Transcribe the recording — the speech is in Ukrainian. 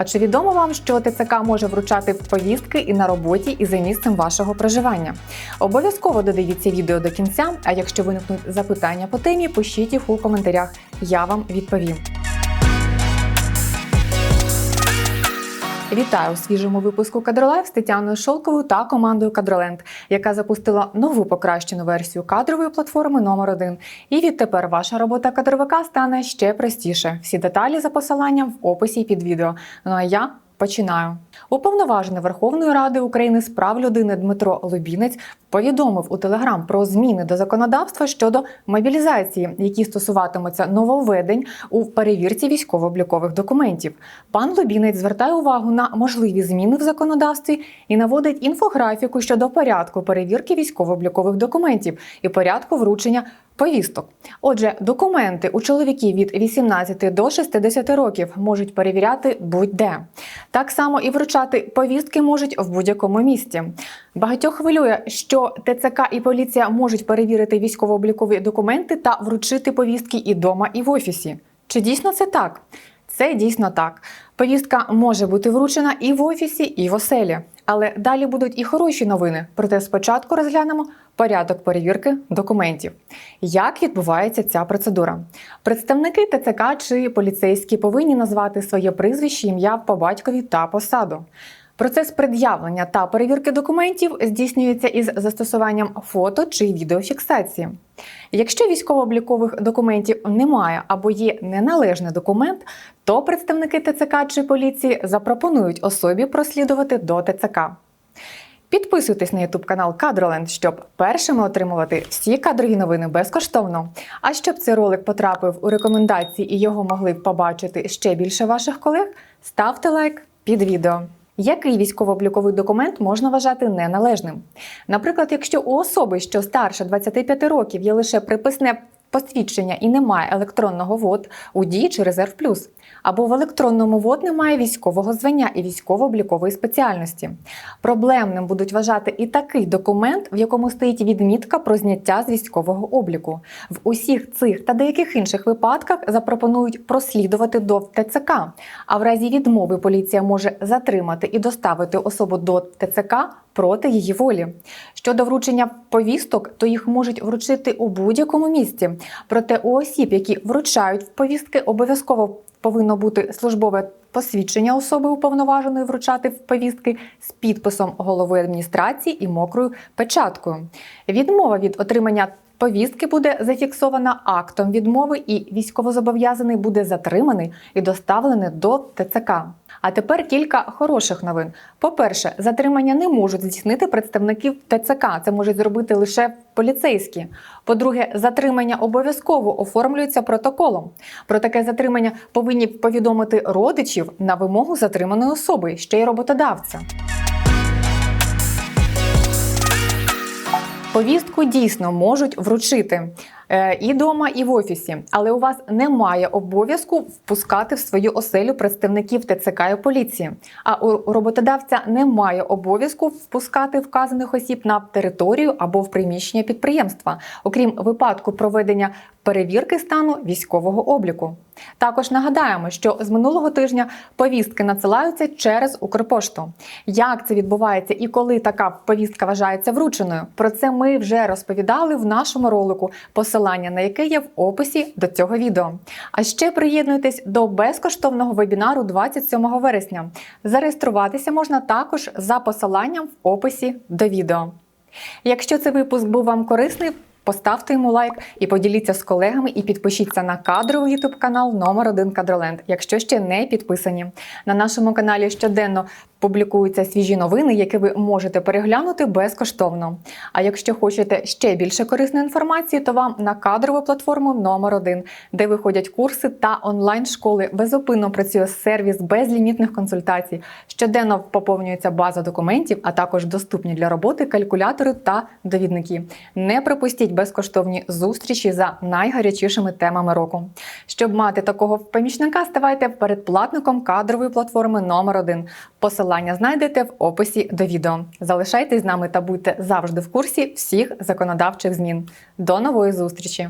А чи відомо вам, що ТЦК може вручати повістки і на роботі, і за місцем вашого проживання? Обов'язково додивіться відео до кінця. А якщо виникнуть запитання по темі, пишіть їх у коментарях. Я вам відповім. Вітаю у свіжому випуску Кадролайв з Тетяною Шолковою та командою Кадроленд, яка запустила нову покращену версію кадрової платформи номер 1 І відтепер ваша робота кадровика стане ще простіше. Всі деталі за посиланням в описі під відео. Ну а я Починаю. Уповноважений Верховної Ради України з прав людини Дмитро Лубінець повідомив у Телеграм про зміни до законодавства щодо мобілізації, які стосуватимуться нововведень у перевірці військово-облікових документів. Пан Лубінець звертає увагу на можливі зміни в законодавстві і наводить інфографіку щодо порядку перевірки військово-облікових документів і порядку вручення повісток. Отже, документи у чоловіків від 18 до 60 років можуть перевіряти будь-де. Так само і вручати повістки можуть в будь-якому місці. Багатьох хвилює, що ТЦК і поліція можуть перевірити військово-облікові документи та вручити повістки і дома, і в офісі. Чи дійсно це так? Це дійсно так. Повістка може бути вручена і в офісі, і в оселі. Але далі будуть і хороші новини. Проте спочатку розглянемо порядок перевірки документів. Як відбувається ця процедура? Представники ТЦК чи поліцейські повинні назвати своє прізвище, ім'я по батькові та посаду. Процес пред'явлення та перевірки документів здійснюється із застосуванням фото чи відеофіксації. Якщо військово-облікових документів немає або є неналежний документ, то представники ТЦК чи поліції запропонують особі прослідувати до ТЦК. Підписуйтесь на YouTube канал Кадроленд, щоб першими отримувати всі кадрові новини безкоштовно. А щоб цей ролик потрапив у рекомендації і його могли б побачити ще більше ваших колег, ставте лайк під відео. Який військово-обліковий документ можна вважати неналежним? Наприклад, якщо у особи, що старше 25 років, є лише приписне посвідчення і немає електронного ВОД у дії чи резерв плюс, або в електронному ВОД немає військового звання і військово-облікової спеціальності. Проблемним будуть вважати і такий документ, в якому стоїть відмітка про зняття з військового обліку. В усіх цих та деяких інших випадках запропонують прослідувати до ТЦК. А в разі відмови поліція може затримати і доставити особу до ТЦК проти її волі. Щодо вручення повісток, то їх можуть вручити у будь-якому місці. Проте у осіб, які вручають повістки, обов'язково повинно бути службове посвідчення особи уповноваженої вручати повістки з підписом голови адміністрації і мокрою печаткою. Відмова від отримання повістки буде зафіксована актом відмови, і військовозобов'язаний буде затриманий і доставлений до ТЦК. А тепер кілька хороших новин. По-перше, затримання не можуть здійснити представників ТЦК. Це можуть зробити лише поліцейські. По-друге, затримання обов'язково оформлюється протоколом. Про таке затримання повинні повідомити родичів на вимогу затриманої особи, ще й роботодавця. Повістку дійсно можуть вручити і вдома, і в офісі, але у вас немає обов'язку впускати в свою оселю представників ТЦК і поліції. А у роботодавця немає обов'язку впускати вказаних осіб на територію або в приміщення підприємства, окрім випадку проведення перевірки стану військового обліку. Також нагадаємо, що з минулого тижня повістки надсилаються через Укрпошту. Як це відбувається і коли така повістка вважається врученою? Про це ми вже розповідали в нашому ролику, посилання на яке є в описі до цього відео. А ще приєднуйтесь до безкоштовного вебінару 27 вересня. Зареєструватися можна також за посиланням в описі до відео. Якщо цей випуск був вам корисний, Поставте йому лайк і поділіться з колегами, і підпишіться на кадровий ютуб канал номер 1 Кадроленд, якщо ще не підписані. На нашому каналі щоденно публікуються свіжі новини, які ви можете переглянути безкоштовно. А якщо хочете ще більше корисної інформації, то вам на кадрову платформу номер 1 де виходять курси та онлайн-школи. Безупинно працює сервіс безлімітних консультацій. Щоденно поповнюється база документів, а також доступні для роботи калькулятори та довідники. Не пропустіть безкоштовні зустрічі за найгарячішими темами року. Щоб мати такого помічника, ставайте передплатником кадрової платформи номер 1 Посилання знайдете в описі до відео. Залишайтесь з нами та будьте завжди в курсі всіх законодавчих змін. До нової зустрічі!